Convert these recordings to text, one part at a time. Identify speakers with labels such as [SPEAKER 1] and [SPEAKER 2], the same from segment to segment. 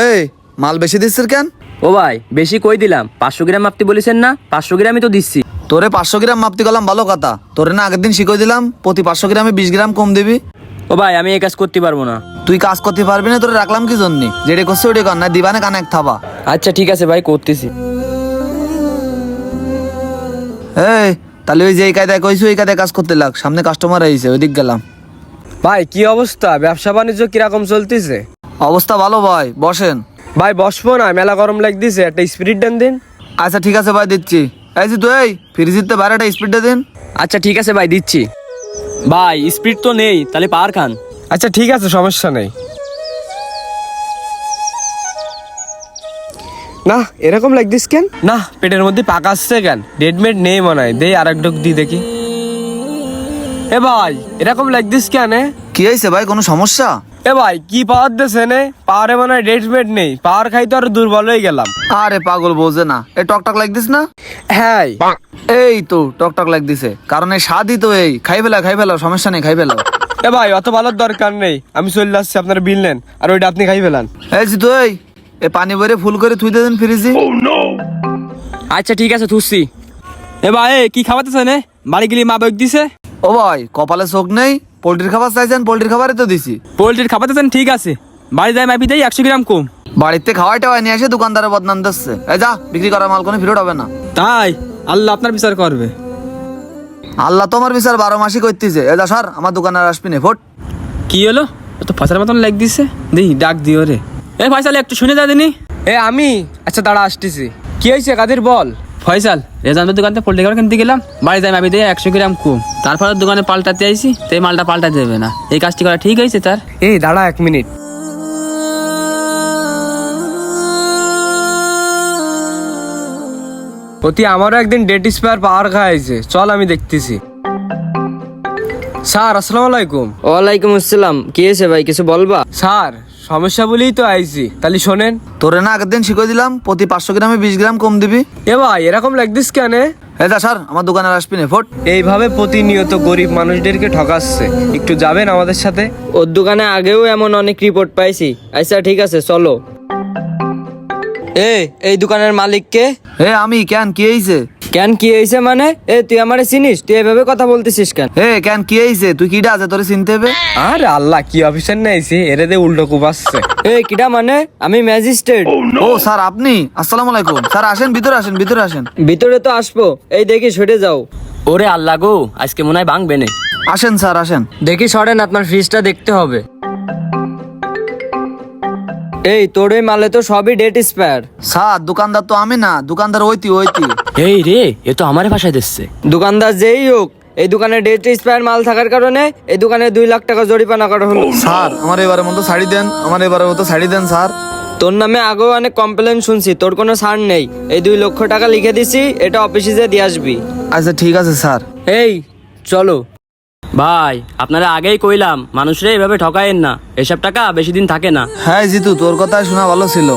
[SPEAKER 1] এই মাল বেশি দিচ্ছিস কেন?
[SPEAKER 2] ও ভাই বেশি কই দিলাম? পাঁচশো গ্রাম মাপতে বলেছেন না? পাঁচশো গ্রামই তো দিচ্ছি।
[SPEAKER 1] তোরে পাঁচশো গ্রাম মাপতে গেলাম ভালো কথা। তোরে না আগের দিন শিখিয়ে দিলাম প্রতি পাঁচশো গ্রামে বিশ গ্রাম কম দিবি।
[SPEAKER 2] ও ভাই আমি এই কাজ করতে পারব না।
[SPEAKER 1] তুই কাজ করতে পারবি না তোরে রাখলাম কি জন্য? যেটা করছে ওটা কর না দিবানে কানে এক থাবা।
[SPEAKER 2] আচ্ছা ঠিক আছে ভাই করতেছি।
[SPEAKER 1] এই তাহলে ওই যে এই কায়দায় কইছি ওই কায়দায় কাজ করতে লাগ। সামনে কাস্টমার আইছে ওই দিক গেলাম।
[SPEAKER 3] ভাই কি অবস্থা? ব্যবসা বাণিজ্য কীরকম চলতেছে?
[SPEAKER 1] অবস্থা ভালো ভাই বসেন।
[SPEAKER 3] ভাই বসবো না মেলা গরম লাগতেছে একটা স্পিরিট দেন দিন।
[SPEAKER 1] আচ্ছা ঠিক আছে ভাই দিচ্ছি। এই যে তুই ফ্রিজিতে বাইরে একটা স্পিডটা দিন।
[SPEAKER 2] আচ্ছা ঠিক আছে ভাই দিচ্ছি। ভাই স্পিড তো নেই তাহলে পার খান।
[SPEAKER 3] আচ্ছা ঠিক আছে সমস্যা নেই। না এরকম লাগতিস কেন? না পেটের মধ্যে পাকা আসছে কেন? রেডমেড নেই মনে হয়। দেই আর এক ঢোক দি দেখি। এ ভাই এরকম লাগতিস কেন এ?
[SPEAKER 1] কি হয়েছে ভাই কোনো সমস্যা?
[SPEAKER 3] এ ভাই কি পাওয়ার দেছে নে পাওয়ারে মনে হয় রেডমেড নেই। পাওয়ার খাই তো আর দুর্বল হয়ে গেলাম।
[SPEAKER 1] আরে পাগল বোঝে না। এই টকটক লাগদিস না?
[SPEAKER 3] হ্যাঁ।
[SPEAKER 1] এই তো টকটক লাগদিছে কারণ এই স্বাদই তো এই। খাই ফেলা খাই ফেলা সমস্যা নেই খাই ফেলা।
[SPEAKER 3] এ ভাই অত ভালোর দরকার নেই। আমি চলে আসছি আপনার বিল নেন। আর ওইটা আপনি খাই ফেলান।
[SPEAKER 1] এই যে তুই এই পানি ভরে ফুল করে তুই দেন ফ্রিজি।
[SPEAKER 2] আচ্ছা ঠিক আছে থুসছি এ ভাই এ, কি খাওয়াতেছে নে বাড়ি গেলি মা বেগ দিছে?
[SPEAKER 1] ও ভাই কপালে চোখ নেই। পোল্ট্রির খাবার চাইছেন পোল্ট্রির খাবারই তো দিছি।
[SPEAKER 2] পোলট্রির খাওয়াতেছেন ঠিক আছে। বাড়ি যাই মাপি দেই একশো গ্রাম কম।
[SPEAKER 1] বাড়িতে খাওয়াই টাওয়াই নিয়ে এসে দোকানদারের বদনাম দিচ্ছে এই যা বিক্রি করা মাল কোনো ফেরত হবে না।
[SPEAKER 2] তাই? আল্লাহ আপনার বিচার করবে।
[SPEAKER 1] আল্লাহ তো আমার বিচার বারো মাসই করতেছে। এ যা সর আমার দোকানে আর আসবি না ফোট
[SPEAKER 2] কি হলো? ও তো ফসলের মতন লাগ দিছে? দেই ডাক দিও রে। এ ফয়সাল একটু শুনে যা দিনি।
[SPEAKER 3] এ আমি? আচ্ছা দাঁড়া আসতেছি। কি হয়েছে কাদের বল?
[SPEAKER 2] ফয়সাল রেজান্তের দোকান থেকে পোল্ট্রি খাবার কিনতে গেলাম বাড়ি যাই মাপি দেয় একশো গ্রাম কম। তারপরে দোকানে পাল্টাতে আইসি তো এই মালটা পাল্টাতে দেবে না। এই কাজটি করা ঠিক হয়েছে তার?
[SPEAKER 3] এই দাঁড়া এক মিনিট। অতি আমারও একদিন ডেট স্পেয়ার পাওয়ার খাইছে। চল আমি দেখতেছি। স্যার আসসালামু আলাইকুম।
[SPEAKER 4] ওয়ালাইকুম আসসালাম। কি হয়েছে ভাই কিছু বলবা?
[SPEAKER 3] স্যার সমস্যা বলেই তো আইছি। তাহলে শোনেন।
[SPEAKER 1] তোরে না আগের দিন শিখিয়ে দিলাম প্রতি পাঁচশো গ্রামে বিশ গ্রাম কম দিবি।
[SPEAKER 3] এ ভাই এরকম লাগদিস কেন?
[SPEAKER 1] এ যা সর আমার দোকানে আসবি না ফোট।
[SPEAKER 3] এইভাবে প্রতিনিয়ত গরিব মানুষদেরকে ঠকাচ্ছে। একটু যাবেন আমাদের সাথে?
[SPEAKER 4] ওর দোকানে আগেও এমন অনেক রিপোর্ট পাইছি। আচ্ছা ঠিক আছে চলো। এ এই দোকানের মালিককে
[SPEAKER 1] এ আমি কেন কি হয়েছে
[SPEAKER 4] কেন কি হয়েছে মানে? এ তুই আমারে চিনিস? তুই এভাবে কথা বলতেছিস কেন?
[SPEAKER 1] এ কেন কি হয়েছে? তুই কিটা আছে তোরে চিনতে হবে?
[SPEAKER 3] আরে আল্লাহ কি অফিসার নাইছি? এরে দে উল্টো কুবাচ্ছে
[SPEAKER 4] এ কিটা মানে? আমি ম্যাজিস্ট্রেট।
[SPEAKER 1] ও স্যার আপনি? আসসালামু আলাইকুম। স্যার আসেন ভিতরে আসেন ভিতরে আসেন।
[SPEAKER 4] ভিতরে তো আসব। এই দেখি সরে যাও।
[SPEAKER 2] ওরে আল্লাহ গো আজকে মনে হয় ভাঙবে নে।
[SPEAKER 1] আসেন স্যার আসেন।
[SPEAKER 4] দেখি সরেন আপনার ফ্রিজটা দেখতে হবে। এই তোর এই মালে তো সবই ডেট স্পায়ার
[SPEAKER 1] স্যার দোকানদার তো আমি না দোকানদার ওইতি ওইতি
[SPEAKER 2] এই রে এ তো আমারে ভাষায় দিচ্ছে।
[SPEAKER 4] দোকানদার যেই হোক এই দোকানে ডেট এক্সপায়ার মাল থাকার কারণে এই দোকানে দুই লাখ টাকা জরিমানা করা হলো।
[SPEAKER 1] স্যার আমার এবারের মতো শাড়ি দেন আমার এবারের মতো শাড়ি দেন স্যার।
[SPEAKER 4] তোর নামে আগেও অনেক কমপ্লেন শুনছি তোর কোনো সার নেই। এই দুই লক্ষ টাকা লিখে দিছি এটা অফিসে যে দিয়ে আসবি।
[SPEAKER 1] আচ্ছা ঠিক আছে স্যার।
[SPEAKER 4] এই চলো।
[SPEAKER 2] ভাই আপনারা আগেই কইলাম মানুষরে এভাবে ঠকায়েন না। এসব টাকা বেশি দিন থাকে না।
[SPEAKER 1] হ্যাঁ জিতু তোর কথা শোনা ভালো ছিল।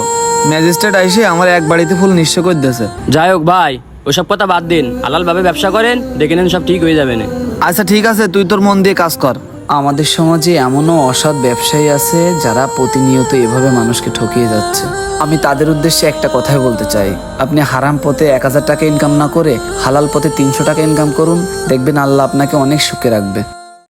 [SPEAKER 1] ম্যাজিস্ট্রেট আইসে আমার এক বাড়িতে ফুল নিশ্চয় করে দিয়েছে
[SPEAKER 2] যাই হোক ভাই ওসব কথা বাদ দিন। আলালভাবে ভাবে ব্যবসা করেন দেখে নেন সব ঠিক হয়ে যাবে না।
[SPEAKER 1] আচ্ছা ঠিক আছে তুই তোর মন দিয়ে কাজ কর।
[SPEAKER 5] আমাদের সমাজে এমনও অসৎ ব্যবসায়ী আছে যারা প্রতিনিয়ত এভাবে মানুষকে ঠকিয়ে যাচ্ছে। আমি তাদের উদ্দেশ্যে একটা কথাই বলতে চাই। আপনি হারাম পথে এক হাজার টাকা ইনকাম না করে হালাল পথে তিনশো টাকা ইনকাম করুন। দেখবেন আল্লাহ আপনাকে অনেক সুখে রাখবে।